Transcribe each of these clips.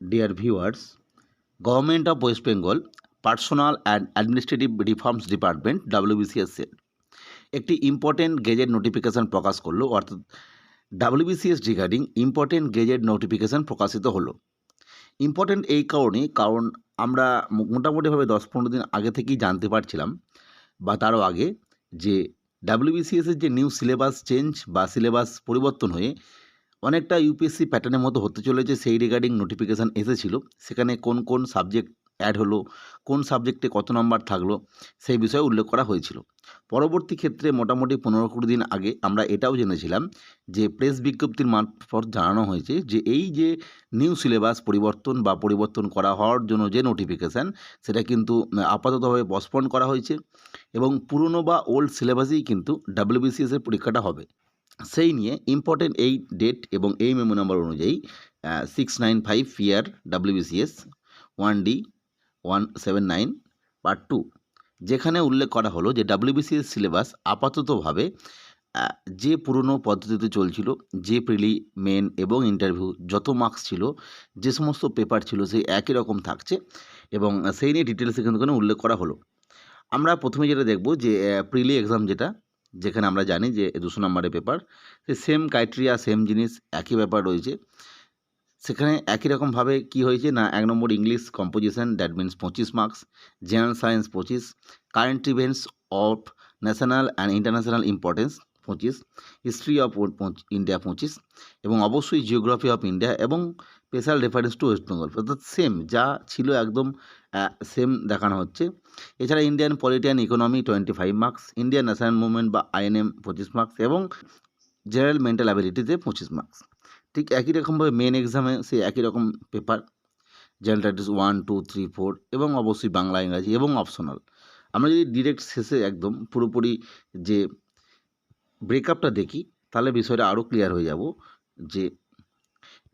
dear viewers government of West Bengal personnel and administrative reforms department WBCS এর একটি important gazette notification প্রকাশ করল, অর্থাৎ WBCS regarding important gazette notification প্রকাশিত হলো। ইম্পর্টেন্ট এই কারণে, কারণ আমরা মোটামুটিভাবে দশ পনেরো দিন আগে থেকেই জানতে পারছিলাম, বা তারও আগে, যে ডাব্লিউবিসিএস এর যে নিউ সিলেবাস চেঞ্জ বা সিলেবাস পরিবর্তন হয়ে অনেকটা ইউপিএসসি প্যাটার্নের মতো হতে চলেছে সেই রিগার্ডিং নোটিফিকেশান এসেছিল। সেখানে কোন কোন সাবজেক্ট অ্যাড হলো, কোন সাবজেক্টে কত নম্বর থাকল, সেই বিষয়ে উল্লেখ করা হয়েছিল। পরবর্তী ক্ষেত্রে মোটামুটি পনেরো কুড়ি দিন আগে আমরা এটাও জেনেছিলাম যে প্রেস বিজ্ঞপ্তির মারফত জানানো হয়েছে যে এই যে নিউ সিলেবাস পরিবর্তন বা পরিবর্তন করা হওয়ার জন্য যে নোটিফিকেশান সেটা কিন্তু আপাততভাবে পসপন্ড করা হয়েছে এবং পুরনো বা ওল্ড সিলেবাসেই কিন্তু ডাব্লিউবিসিএস এর পরীক্ষাটা হবে। সেই নিয়ে ইম্পর্টেন্ট এই ডেট এবং এই মেমো নাম্বার অনুযায়ী six nine five four WBCS one D one seven nine part two যেখানে উল্লেখ করা হলো যে ডাব্লিউবিসিএস সিলেবাস আপাততভাবে যে পুরনো পদ্ধতিতে চলছিল, যে প্রিলি মেন এবং ইন্টারভিউ যত মার্কস ছিল, যে সমস্ত পেপার ছিল সেই একই রকম থাকছে এবং সেই নিয়ে ডিটেলসে এখানে উল্লেখ করা হলো। আমরা প্রথমে যেটা দেখব যে প্রিলি এক্সাম যেটা যেখানে আমরা জানি যে দুশো নম্বরের পেপার সে সেম ক্রাইটেরিয়া সেম জিনিস, একই ব্যাপার রয়েছে। সেখানে একই রকমভাবে কি হয়েছে না, এক নম্বর ইংলিশ কম্পোজিশন দ্যাট মিন্স পঁচিশ মার্কস জেনারেল সায়েন্স পঁচিশ current events of national and international importance পঁচিশ হিস্ট্রি অফ ইন্ডিয়া পঁচিশ, এবং অবশ্যই জিওগ্রাফি অফ ইন্ডিয়া এবং special reference to West Bengal অর্থাৎ সেম যা ছিল একদম সেম দেখানো হচ্ছে। এছাড়া Indian polity and economy twenty five marks Indian national movement বা আইএনএম পঁচিশ মার্কস এবং জেনারেল মেন্টাল অ্যাবিলিটিতে পঁচিশ মার্কস ঠিক একই রকমভাবে মেন এক্সামে সে একই রকম paper general studies one two three four এবং অবশ্যই বাংলা, ইংরাজি এবং অপশনাল আমরা যদি ডিরেক্ট শেষে একদম পুরোপুরি যে ব্রেকআপটা দেখি, তাহলে বিষয়টা আরও ক্লিয়ার হয়ে যাব যে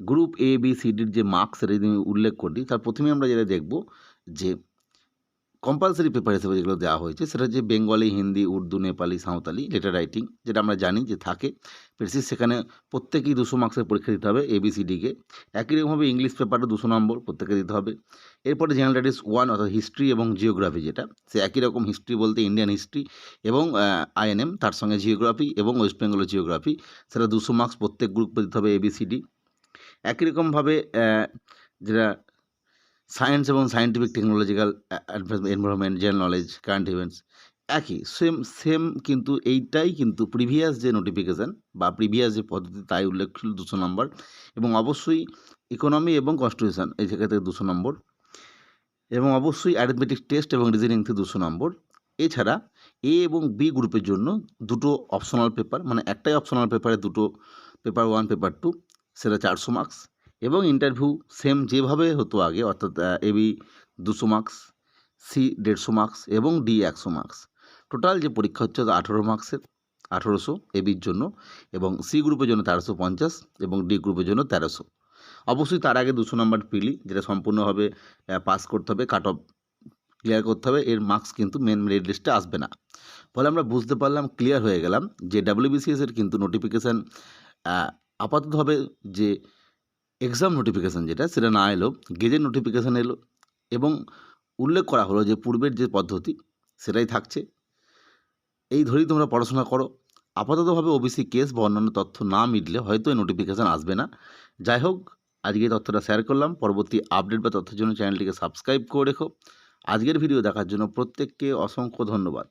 গ্রুপ এ বি সি ডির যে মার্কস সেটা যদি আমি উল্লেখ করি, তার প্রথমে আমরা যেটা দেখব যে কম্পালসারি পেপার হিসেবে যেগুলো দেওয়া হয়েছে, সেটা হচ্ছে Bengali Hindi Urdu Nepali Santali letter writing যেটা আমরা জানি যে থাকে। প্রেসিস সেখানে প্রত্যেকেই দুশো মার্কসের পরীক্ষা দিতে হবে এবিসিডিকে একই রকমভাবে ইংলিশ পেপারটা দুশো নম্বর প্রত্যেকে দিতে হবে। এরপরে জেনারেল স্টাডিজ ওয়ান অর্থাৎ হিস্ট্রি এবং জিওগ্রাফি যেটা, সে একই রকম হিস্ট্রি বলতে ইন্ডিয়ান হিস্ট্রি এবং আইএনএম তার সঙ্গে জিওগ্রাফি এবং ওয়েস্ট বেঙ্গলের জিওগ্রাফি সেটা দুশো মার্কস প্রত্যেক গ্রুপে দিতে হবে এবিসিডি একই রকমভাবে যেটা সায়েন্স এবং scientific technological environment general knowledge current events একই। সেম সেম কিন্তু এইটাই কিন্তু প্রিভিয়াস যে নোটিফিকেশান বা প্রিভিয়াস যে পদ্ধতি তাই উল্লেখ ছিল দুশো নম্বর এবং অবশ্যই ইকোনমি এবং কনস্টিটিউশন এই জায়গাতে দুশো নম্বর এবং অবশ্যই অ্যারিথমেটিক টেস্ট এবং রিজনিং থেকে দুশো নম্বর। এছাড়া এ এবং বি গ্রুপের জন্য দুটো অপশনাল পেপার মানে একটাই অপশনাল পেপারে দুটো পেপার ওয়ান পেপার টু সেটা চারশো মার্কস এবং ইন্টারভিউ সেম যেভাবে হতো আগে, অর্থাৎ এবি দুশো মার্কস সি দেড়শো মার্কস এবং ডি একশো মার্কস টোটাল যে পরীক্ষা হচ্ছে আঠেরো মার্কসের আঠেরোশো এবির জন্য এবং সি গ্রুপের জন্য তেরোশো পঞ্চাশ এবং ডি গ্রুপের জন্য তেরোশো। অবশ্যই তার আগে দুশো নম্বর পিলি, যেটা সম্পূর্ণভাবে পাস করতে হবে কাট অফ ক্লিয়ার করতে হবে, এর মার্কস কিন্তু মেন মেরিট লিস্টে আসবে না। ফলে আমরা বুঝতে পারলাম ক্লিয়ার হয়ে গেলাম যে ডাব্লিউবিসিএস এর কিন্তু নোটিফিকেশান আপাততভাবে যে এক্সাম নোটিফিকেশান যেটা, সেটা না এলো গেজেট নোটিফিকেশান এলো এবং উল্লেখ করা হলো যে পূর্বের যে পদ্ধতি, সেটাই থাকছে। এই ধরেই তোমরা পড়াশোনা করো। আপাততভাবে ওবিসি কেস বা অন্যান্য তথ্য না মিটলে হয়তো এই নোটিফিকেশান আসবে না। যাই হোক, আজকে তথ্যটা শেয়ার করলাম। পরবর্তী আপডেট বা তথ্যের জন্য চ্যানেলটিকে সাবস্ক্রাইব করে রেখো। আজকের ভিডিও দেখার জন্য প্রত্যেককে অসংখ্য ধন্যবাদ।